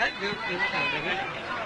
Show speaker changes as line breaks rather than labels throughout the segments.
Hadi görüp görüp kaldı.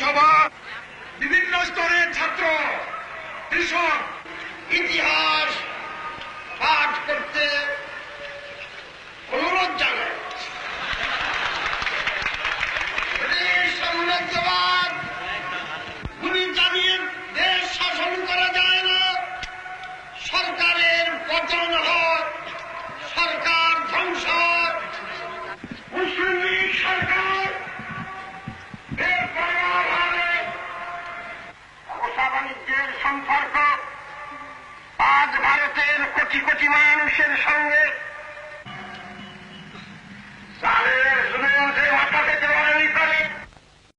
সভা বিভিন্ন স্তরের ছাত্র কৃষক ইতিহাস সম্পর্ক আজ ভারতের কোটি কোটি মানুষের সঙ্গে